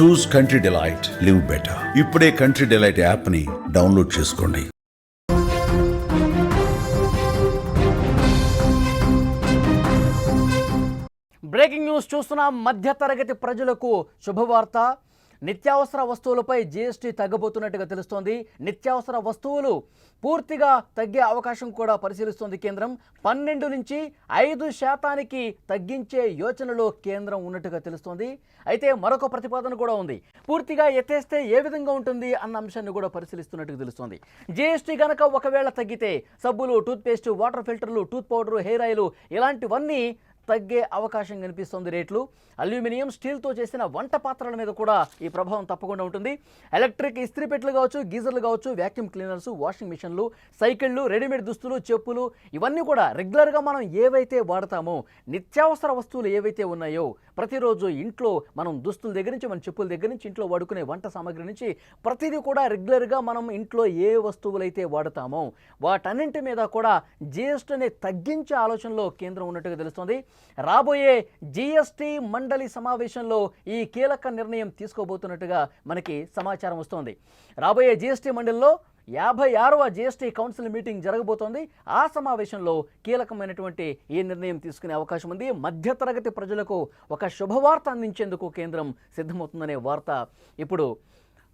Choose country delight live better. ఇప్పుడే country delight యాప్ని download చేసుకోండి. బ్రేకింగ్ న్యూస్ చూస్తున్న మధ్యతరగతి ప్రజలకు శుభవార్త. నిత్యావసర వస్తువులపై జీఎస్టీ తగ్గబోతున్నట్టుగా తెలుస్తోంది. నిత్యావసర వస్తువులు పూర్తిగా తగ్గే అవకాశం కూడా పరిశీలిస్తోంది కేంద్రం. పన్నెండు నుంచి ఐదు శాతానికి తగ్గించే యోచనలో కేంద్రం ఉన్నట్టుగా తెలుస్తోంది. అయితే మరొక ప్రతిపాదన కూడా ఉంది. పూర్తిగా ఎత్తేస్తే ఏ విధంగా ఉంటుంది అన్న అంశాన్ని కూడా పరిశీలిస్తున్నట్టుగా తెలుస్తోంది. జీఎస్టీ గనక ఒకవేళ తగ్గితే సబ్బులు టూత్పేస్ట్ వాటర్ ఫిల్టర్లు టూత్ పౌడర్ హెయిర్ ఆయిల్ ఇలాంటివన్నీ తగ్గే అవకాశం కనిపిస్తుంది రేట్లు. అల్యూమినియం స్టీల్తో చేసిన వంట పాత్రల మీద కూడా ఈ ప్రభావం తప్పకుండా ఉంటుంది. ఎలక్ట్రిక్ ఇస్త్రీ పెట్టెలు కావచ్చు గీజర్లు కావచ్చు వ్యాక్యూమ్ క్లీనర్స్ వాషింగ్ మిషన్లు సైకిళ్ళు రెడీమేడ్ దుస్తులు చెప్పులు ఇవన్నీ కూడా రెగ్యులర్గా మనం ఏవైతే వాడతామో నిత్యావసర వస్తువులు ఏవైతే ఉన్నాయో ప్రతిరోజు ఇంట్లో మనం దుస్తుల దగ్గర నుంచి మన చెప్పుల దగ్గర నుంచి ఇంట్లో వాడుకునే వంట సామాగ్రి నుంచి ప్రతిదీ కూడా రెగ్యులర్గా మనం ఇంట్లో ఏ వస్తువులైతే వాడతామో వాటన్నింటి మీద కూడా జిఎస్టీని తగ్గించే ఆలోచనలో కేంద్రం ఉన్నట్టుగా తెలుస్తోంది. రాబోయే జిఎస్టీ మండలి సమావేశంలో ఈ కీలక నిర్ణయం తీసుకోబోతున్నట్టుగా మనకి సమాచారం వస్తోంది. రాబోయే జిఎస్టీ మండలిలో యాభై ఆరవ జిఎస్టీ కౌన్సిల్ మీటింగ్ జరగబోతోంది. ఆ సమావేశంలో కీలకమైనటువంటి ఈ నిర్ణయం తీసుకునే అవకాశం ఉంది. మధ్యతరగతి ప్రజలకు ఒక శుభవార్త అందించేందుకు కేంద్రం సిద్ధమవుతుందనే వార్త ఇప్పుడు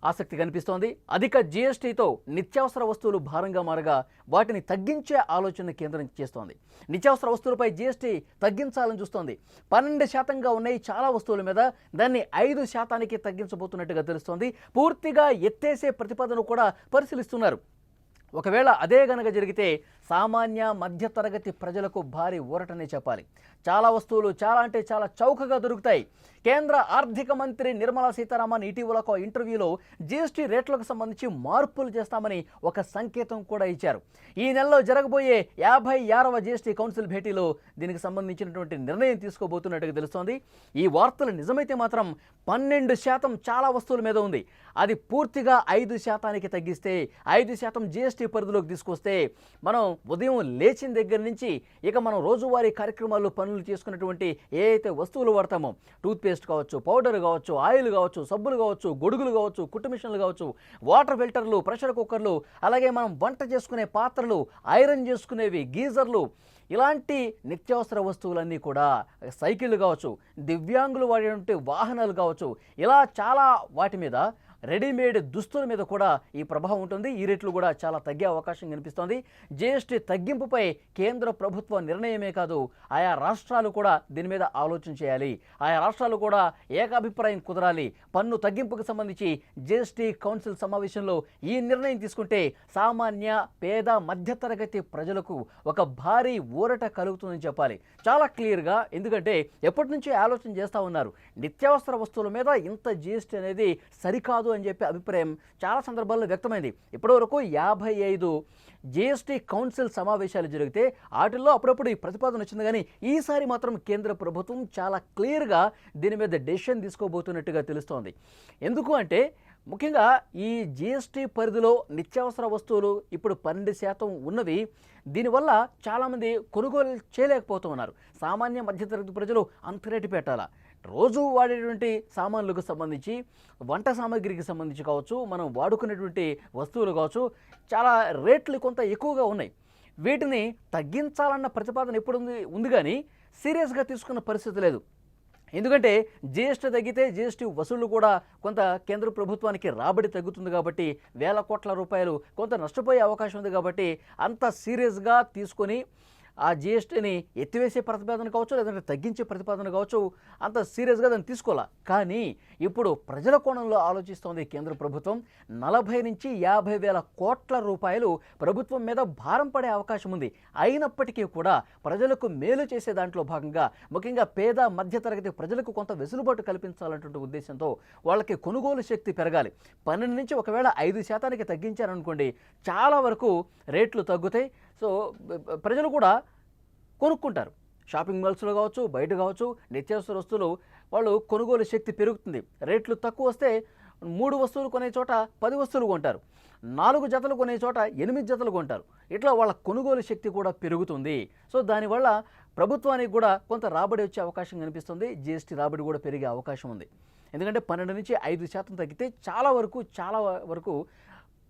ఆసక్తి కనిపిస్తోంది. అధిక జీఎస్టీతో నిత్యావసర వస్తువులు భారంగా మారగా వాటిని తగ్గించే ఆలోచన కేంద్రం చేస్తోంది నిత్యావసర వస్తువులపై జీఎస్టీ తగ్గించాలని చూస్తోంది. పన్నెండు శాతంగా ఉన్నాయి చాలా వస్తువుల మీద. దాన్ని ఐదు శాతానికి తగ్గించబోతున్నట్టుగా తెలుస్తోంది. పూర్తిగా ఎత్తేసే ప్రతిపాదన కూడా పరిశీలిస్తున్నారు. ఒకవేళ అదే గనక జరిగితే సామాన్య మధ్యతరగతి ప్రజలకు భారీ ఊరటనే చెప్పాలి. చాలా వస్తువులు చాలా అంటే చాలా చౌకగా దొరుకుతాయి. కేంద్ర ఆర్థిక మంత్రి నిర్మలా సీతారామన్ ఇటీవల ఒక ఇంటర్వ్యూలో జీఎస్టీ రేట్లకు సంబంధించి మార్పులు చేస్తామని ఒక సంకేతం కూడా ఇచ్చారు. ఈ నెలలో జరగబోయే యాభై ఆరవ జీఎస్టీ కౌన్సిల్ భేటీలో దీనికి సంబంధించినటువంటి నిర్ణయం తీసుకోబోతున్నట్టుగా తెలుస్తోంది. ఈ వార్తలు నిజమైతే మాత్రం పన్నెండు శాతం చాలా వస్తువుల మీద ఉంది. అది పూర్తిగా ఐదు శాతానికి తగ్గిస్తే ఐదు శాతం జీఎస్టీ పరిధిలోకి తీసుకొస్తే మనం ఉదయం లేచిన దగ్గర నుంచి ఇక మనం రోజువారీ కార్యక్రమాల్లో పనులు చేసుకున్నటువంటి ఏ అయితే వస్తువులు వాడతామో టూత్పేస్ట్ కావచ్చు పౌడర్ కావచ్చు ఆయిల్ కావచ్చు సబ్బులు కావచ్చు గొడుగులు కావచ్చు కుట్టు మిషన్లు కావచ్చు వాటర్ ఫిల్టర్లు ప్రెషర్ కుక్కర్లు అలాగే మనం వంట చేసుకునే పాత్రలు ఐరన్ చేసుకునేవి గీజర్లు ఇలాంటి నిత్యావసర వస్తువులన్నీ కూడా సైకిళ్ళు కావచ్చు దివ్యాంగులు వాడేటువంటి వాహనాలు కావచ్చు ఇలా చాలా వాటి మీద రెడీమేడ్ దుస్తుల మీద కూడా ఈ ప్రభావం ఉంటుంది. ఈ రేట్లు కూడా చాలా తగ్గే అవకాశం కనిపిస్తోంది. జీఎస్టీ తగ్గింపుపై కేంద్ర ప్రభుత్వ నిర్ణయమే కాదు ఆయా రాష్ట్రాలు కూడా దీని మీద ఆలోచన చేయాలి. ఆయా రాష్ట్రాలు కూడా ఏకాభిప్రాయం కుదరాలి. పన్ను తగ్గింపుకు సంబంధించి జీఎస్టీ కౌన్సిల్ సమావేశంలో ఈ నిర్ణయం తీసుకుంటే సామాన్య పేద మధ్యతరగతి ప్రజలకు ఒక భారీ ఊరట కలుగుతుందని చెప్పాలి. చాలా క్లియర్గా ఎందుకంటే ఎప్పటి నుంచో ఆలోచన చేస్తూ ఉన్నారు. నిత్యావసర వస్తువుల మీద ఇంత జీఎస్టీ అనేది సరికాదు అని చెప్పి అభిప్రాయం చాలా సందర్భాల్లో వ్యక్తమైంది. ఇప్పటివరకు యాభై ఐదు జిఎస్టీ కౌన్సిల్ సమావేశాలు జరిగితే వాటిల్లో అప్పుడప్పుడు ఈ ప్రతిపాదన వచ్చింది కానీ ఈసారి మాత్రం కేంద్ర ప్రభుత్వం చాలా క్లియర్గా దీని మీద డెసిషన్ తీసుకోబోతున్నట్టుగా తెలుస్తోంది. ఎందుకు అంటే ముఖ్యంగా ఈ జిఎస్టీ పరిధిలో నిత్యావసర వస్తువులు ఇప్పుడు పన్నెండు శాతం ఉన్నవి. దీనివల్ల చాలామంది కొనుగోలు చేయలేకపోతూ ఉన్నారు సామాన్య మధ్యతరగతి ప్రజలు అంత రేటు పెట్టాలా? రోజు వాడేటువంటి సామాన్లకు సంబంధించి వంట సామాగ్రికి సంబంధించి కావచ్చు మనం వాడుకునేటువంటి వస్తువులు కావచ్చు చాలా రేట్లు కొంత ఎక్కువగా ఉన్నాయి. వీటిని తగ్గించాలన్న ప్రతిపాదన ఎప్పుడు ఉంది ఉంది కానీ సీరియస్గా తీసుకున్న పరిస్థితి లేదు. ఎందుకంటే జిఎస్టీ తగ్గితే జిఎస్టీ వసూళ్ళు కూడా కొంత కేంద్ర ప్రభుత్వానికి రాబడి తగ్గుతుంది కాబట్టి వేల కోట్ల రూపాయలు కొంత నష్టపోయే అవకాశం ఉంది కాబట్టి అంత సీరియస్గా తీసుకొని ఆ జిఎస్టీని ఎత్తివేసే ప్రతిపాదన కావచ్చు లేదంటే తగ్గించే ప్రతిపాదన కావచ్చు అంత సీరియస్గా దాన్ని తీసుకోవాలా? కానీ ఇప్పుడు ప్రజల కోణంలో ఆలోచిస్తోంది కేంద్ర ప్రభుత్వం. నలభై నుంచి యాభై వేల కోట్ల రూపాయలు ప్రభుత్వం మీద భారం పడే అవకాశం ఉంది. అయినప్పటికీ కూడా ప్రజలకు మేలు చేసే దాంట్లో భాగంగా ముఖ్యంగా పేద మధ్యతరగతి ప్రజలకు కొంత వెసులుబాటు కల్పించాలన్నటువంటి ఉద్దేశంతో వాళ్ళకి కొనుగోలు శక్తి పెరగాలి. పన్నెండు నుంచి ఒకవేళ ఐదు శాతానికి తగ్గించారనుకోండి చాలా వరకు రేట్లు తగ్గుతాయి. సో ప్రజలు కూడా కొనుక్కుంటారు. షాపింగ్ మాల్స్లో కావచ్చు బయట కావచ్చు నిత్యావసర వస్తువులు వాళ్ళు కొనుగోలు శక్తి పెరుగుతుంది. రేట్లు తక్కువ వస్తే మూడు వస్తువులు కొనే చోట పది వస్తువులు కొంటారు. నాలుగు జతలు కొనే చోట ఎనిమిది జతలు కొంటారు. ఇట్లా వాళ్ళ కొనుగోలు శక్తి కూడా పెరుగుతుంది. సో దానివల్ల ప్రభుత్వానికి కూడా కొంత రాబడి వచ్చే అవకాశం కనిపిస్తుంది. జీఎస్టీ రాబడి కూడా పెరిగే అవకాశం ఉంది. ఎందుకంటే పన్నెండు నుంచి ఐదు శాతం తగ్గితే చాలా వరకు చాలా వరకు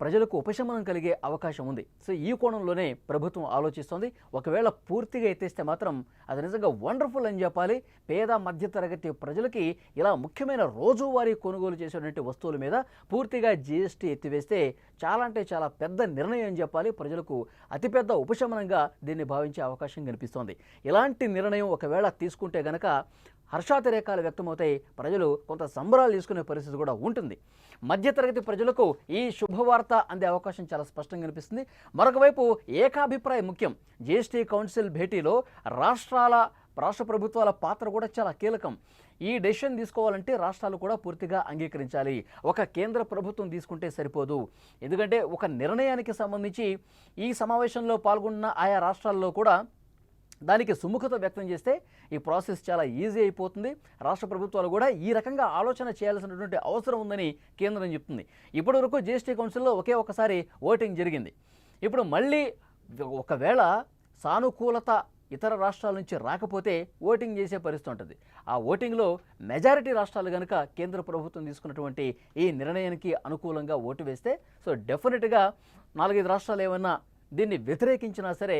ప్రజలకు ఉపశమనం కలిగే అవకాశం ఉంది. సో ఈ కోణంలోనే ప్రభుత్వం ఆలోచిస్తోంది. ఒకవేళ పూర్తిగా ఎత్తేస్తే మాత్రం అది నిజంగా వండర్ఫుల్ అని చెప్పాలి. పేద మధ్యతరగతి ప్రజలకి ఇలా ముఖ్యమైన రోజువారీ కొనుగోలు చేసేటువంటి వస్తువుల మీద పూర్తిగా జీఎస్టీ ఎత్తివేస్తే చాలా అంటే చాలా పెద్ద నిర్ణయం అని చెప్పాలి. ప్రజలకు అతిపెద్ద ఉపశమనంగా దీన్ని భావించే అవకాశం కనిపిస్తోంది. ఇలాంటి నిర్ణయం ఒకవేళ తీసుకుంటే గనక హర్షాతిరేకాలు వ్యక్తమవుతాయి. ప్రజలు కొంత సంబరాలు తీసుకునే పరిస్థితి కూడా ఉంటుంది. మధ్యతరగతి ప్రజలకు ఈ శుభవార్త అందే అవకాశం చాలా స్పష్టంగా కనిపిస్తుంది. మరొకవైపు ఏకాభిప్రాయం ముఖ్యం. జీఎస్టీ కౌన్సిల్ భేటీలో రాష్ట్రాల రాష్ట్ర ప్రభుత్వాల పాత్ర కూడా చాలా కీలకం. ఈ డెసిషన్ తీసుకోవాలంటే రాష్ట్రాలు కూడా పూర్తిగా అంగీకరించాలి. ఒక కేంద్ర ప్రభుత్వం తీసుకుంటే సరిపోదు. ఎందుకంటే ఒక నిర్ణయానికి సంబంధించి ఈ సమావేశంలో పాల్గొన్న ఆయా రాష్ట్రాల్లో కూడా దానికి సుముఖత వ్యక్తం చేస్తే ఈ ప్రాసెస్ చాలా ఈజీ అయిపోతుంది. రాష్ట్ర ప్రభుత్వాలు కూడా ఈ రకంగా ఆలోచన చేయాల్సినటువంటి అవసరం ఉందని కేంద్రం చెప్తుంది. ఇప్పటి వరకు జీఎస్టీ కౌన్సిల్లో ఒకే ఒకసారి ఓటింగ్ జరిగింది. ఇప్పుడు మళ్ళీ ఒకవేళ సానుకూలత ఇతర రాష్ట్రాల నుంచి రాకపోతే ఓటింగ్ చేసే పరిస్థితి ఉంటుంది. ఆ ఓటింగ్లో మెజారిటీ రాష్ట్రాలు కనుక కేంద్ర ప్రభుత్వం తీసుకున్నటువంటి ఈ నిర్ణయానికి అనుకూలంగా ఓటు వేస్తే సో డెఫినెట్గా నాలుగైదు రాష్ట్రాలు ఏమైనా దీన్ని వ్యతిరేకించినా సరే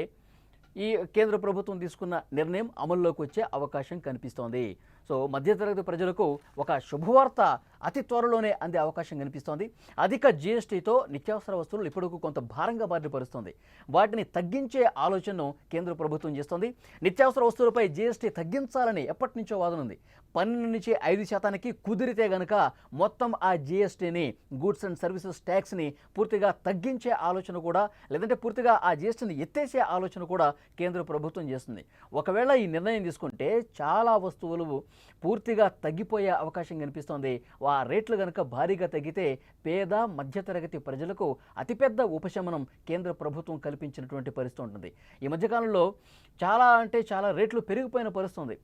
ఈ కేంద్ర ప్రభుత్వం తీసుకున్న నిర్ణయం అమల్లోకి వచ్చే అవకాశం కనిపిస్తోంది. సో మధ్యతరగతి ప్రజలకు ఒక శుభవార్త అతి త్వరలోనే అందే అవకాశం కనిపిస్తోంది. అధిక జీఎస్టీతో నిత్యావసర వస్తువులు ఇప్పటికు కొంత భారంగా బారిన వాటిని తగ్గించే ఆలోచనను కేంద్ర ప్రభుత్వం చేస్తోంది. నిత్యావసర వస్తువులపై జీఎస్టీ తగ్గించాలని ఎప్పటి నుంచో వాదన ఉంది పన్నెండు నుంచి ఐదు శాతానికి కుదిరితే గనక మొత్తం ఆ జీఎస్టీని గూడ్స్ అండ్ సర్వీసెస్ ట్యాక్స్ని పూర్తిగా తగ్గించే ఆలోచన కూడా లేదంటే పూర్తిగా ఆ జీఎస్టీని ఎత్తేసే ఆలోచన కూడా కేంద్ర ప్రభుత్వం చేస్తుంది. ఒకవేళ ఈ నిర్ణయం తీసుకుంటే చాలా వస్తువులు పూర్తిగా తగ్గిపోయే అవకాశం కనిపిస్తోంది. ఆ రేట్లు కనుక భారీగా తగ్గితే పేద మధ్యతరగతి ప్రజలకు అతిపెద్ద ఉపశమనం కేంద్ర ప్రభుత్వం కల్పించినటువంటి పరిస్థితి ఉంటుంది. ఈ మధ్యకాలంలో చాలా అంటే చాలా రేట్లు పెరిగిపోయిన పరిస్థితి ఉంది.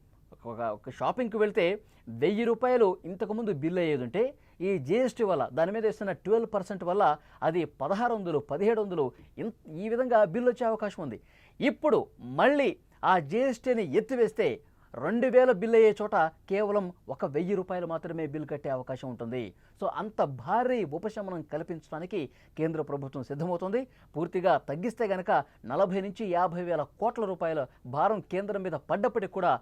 ఒక షాపింగ్కి వెళ్తే వెయ్యి రూపాయలు ఇంతకుముందు బిల్ అయ్యేది ఉంటే ఈ జిఎస్టీ వల్ల దాని మీద వేస్తున్న ట్వెల్వ్ పర్సెంట్ వల్ల అది పదహారు వందలు పదిహేడు వందలు ఇన్- ఈ విధంగా బిల్ వచ్చే అవకాశం ఉంది. ఇప్పుడు మళ్ళీ ఆ జిఎస్టీని ఎత్తివేస్తే రెండు వేల బిల్ అయ్యే చోట కేవలం ఒక వెయ్యి రూపాయలు మాత్రమే బిల్ కట్టే అవకాశం ఉంటుంది. సో అంత భారీ ఉపశమనం కల్పించడానికి కేంద్ర ప్రభుత్వం సిద్ధమవుతుంది. పూర్తిగా తగ్గిస్తే గనక నలభై నుంచి యాభై వేల కోట్ల రూపాయల భారం కేంద్రం మీద పడ్డప్పటికి కూడా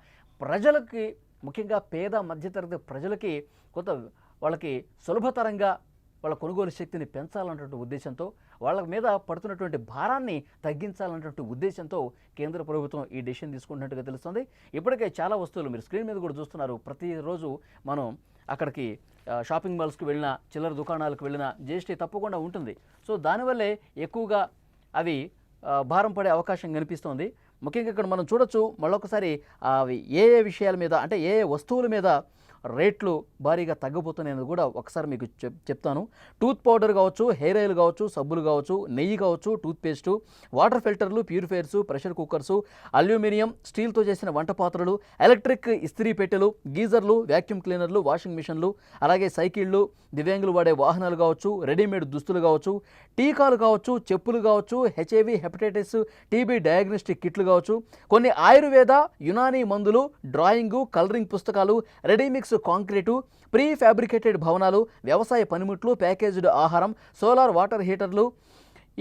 ప్రజలకి ముఖ్యంగా పేద మధ్యతరగతి ప్రజలకి కొంత వాళ్ళకి సులభతరంగా వాళ్ళ కొనుగోలు శక్తిని పెంచాలన్నటువంటి ఉద్దేశంతో వాళ్ళ మీద పడుతున్నటువంటి భారాన్ని తగ్గించాలన్నటువంటి ఉద్దేశంతో కేంద్ర ప్రభుత్వం ఈ డెసిషన్ తీసుకుంటున్నట్టుగా తెలుస్తుంది. ఇప్పటికే చాలా వస్తువులు మీరు స్క్రీన్ మీద కూడా చూస్తున్నారు. ప్రతిరోజు మనం అక్కడికి షాపింగ్ మాల్స్కి వెళ్ళినా చిల్లర దుకాణాలకు వెళ్ళినా జిఎస్టీ తప్పకుండా ఉంటుంది. సో దానివల్లే ఎక్కువగా అవి భారం పడే అవకాశం కనిపిస్తోంది. ముఖ్యంగా ఇక్కడ మనం చూడొచ్చు మళ్ళొకసారి అవి ఏ ఏ విషయాల మీద అంటే ఏ ఏ వస్తువుల మీద రేట్లు భారీగా తగ్గిపోతున్నాయని కూడా ఒకసారి మీకు చెప్ చెప్తాను. టూత్ పౌడర్ కావచ్చు హెయిర్ ఆయిల్ కావచ్చు సబ్బులు కావచ్చు నెయ్యి కావచ్చు టూత్ పేస్టు వాటర్ ఫిల్టర్లు ప్యూరిఫైర్స్ ప్రెషర్ కుక్కర్సు అల్యూమినియం స్టీల్తో చేసిన వంట పాత్రలు ఎలక్ట్రిక్ ఇస్త్రీ పెట్టెలు గీజర్లు వ్యాక్యూమ్ క్లీనర్లు వాషింగ్ మిషన్లు అలాగే సైకిళ్ళు దివ్యాంగులు వాడే వాహనాలు కావచ్చు రెడీమేడ్ దుస్తులు కావచ్చు టీకాలు కావచ్చు చెప్పులు కావచ్చు హెచ్ఐవి హెపటైటిస్ టీబీ డయాగ్నోస్టిక్ కిట్లు కావచ్చు కొన్ని ఆయుర్వేద యునానీ మందులు డ్రాయింగు కలరింగ్ పుస్తకాలు రెడీమిక్స్ కాంక్రీటు ప్రీ ఫ్యాబ్రికేటెడ్ భవనాలు వ్యవసాయ పనిముట్లు ప్యాకేజ్డ్ ఆహారం సోలార్ వాటర్ హీటర్లు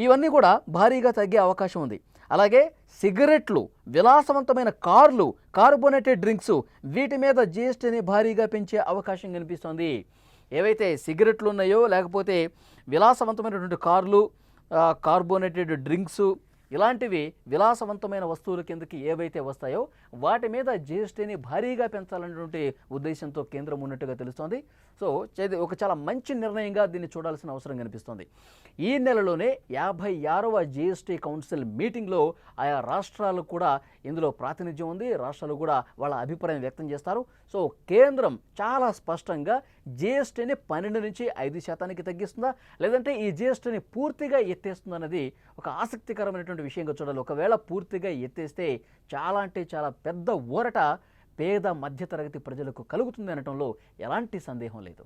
ఇవన్నీ కూడా భారీగా తగ్గే అవకాశం ఉంది. అలాగే సిగరెట్లు విలాసవంతమైన కార్లు కార్బోనేటెడ్ డ్రింక్స్ వీటి మీద జిఎస్టీని భారీగా పెంచే అవకాశం కనిపిస్తోంది. ఏవైతే సిగరెట్లు ఉన్నాయో లేకపోతే విలాసవంతమైనటువంటి కార్లు కార్బోనేటెడ్ డ్రింక్స్ ఇలాంటివి విలాసవంతమైన వస్తువుల కిందకి ఏవైతే వస్తాయో వాటి మీద జిఎస్టీని భారీగా పెంచాలనేటువంటి ఉద్దేశంతో కేంద్రం ఉన్నట్టుగా తెలుస్తోంది. సో చది ఒక చాలా మంచి నిర్ణయంగా దీన్ని చూడాల్సిన అవసరం కనిపిస్తోంది. ఈ నెలలోనే యాభై ఆరవ జిఎస్టీ కౌన్సిల్ మీటింగ్లో ఆయా రాష్ట్రాలు కూడా ఇందులో ప్రాతినిధ్యం ఉంది. రాష్ట్రాలు కూడా వాళ్ళ అభిప్రాయం వ్యక్తం చేస్తారు. సో కేంద్రం చాలా స్పష్టంగా జిఎస్టీని పన్నెండు నుంచి ఐదు శాతానికి తగ్గిస్తుందా? లేదంటే ఈ జిఎస్టీని పూర్తిగా ఎత్తేస్తుందన్నది ఒక ఆసక్తికరమైనటువంటి విషయంగా చూడాలి. ఒకవేళ పూర్తిగా ఎత్తేస్తే చాలా అంటే చాలా పెద్ద ఊరట పేద మధ్యతరగతి ప్రజలకు కలుగుతుంది అనటంలో ఎలాంటి సందేహం లేదు.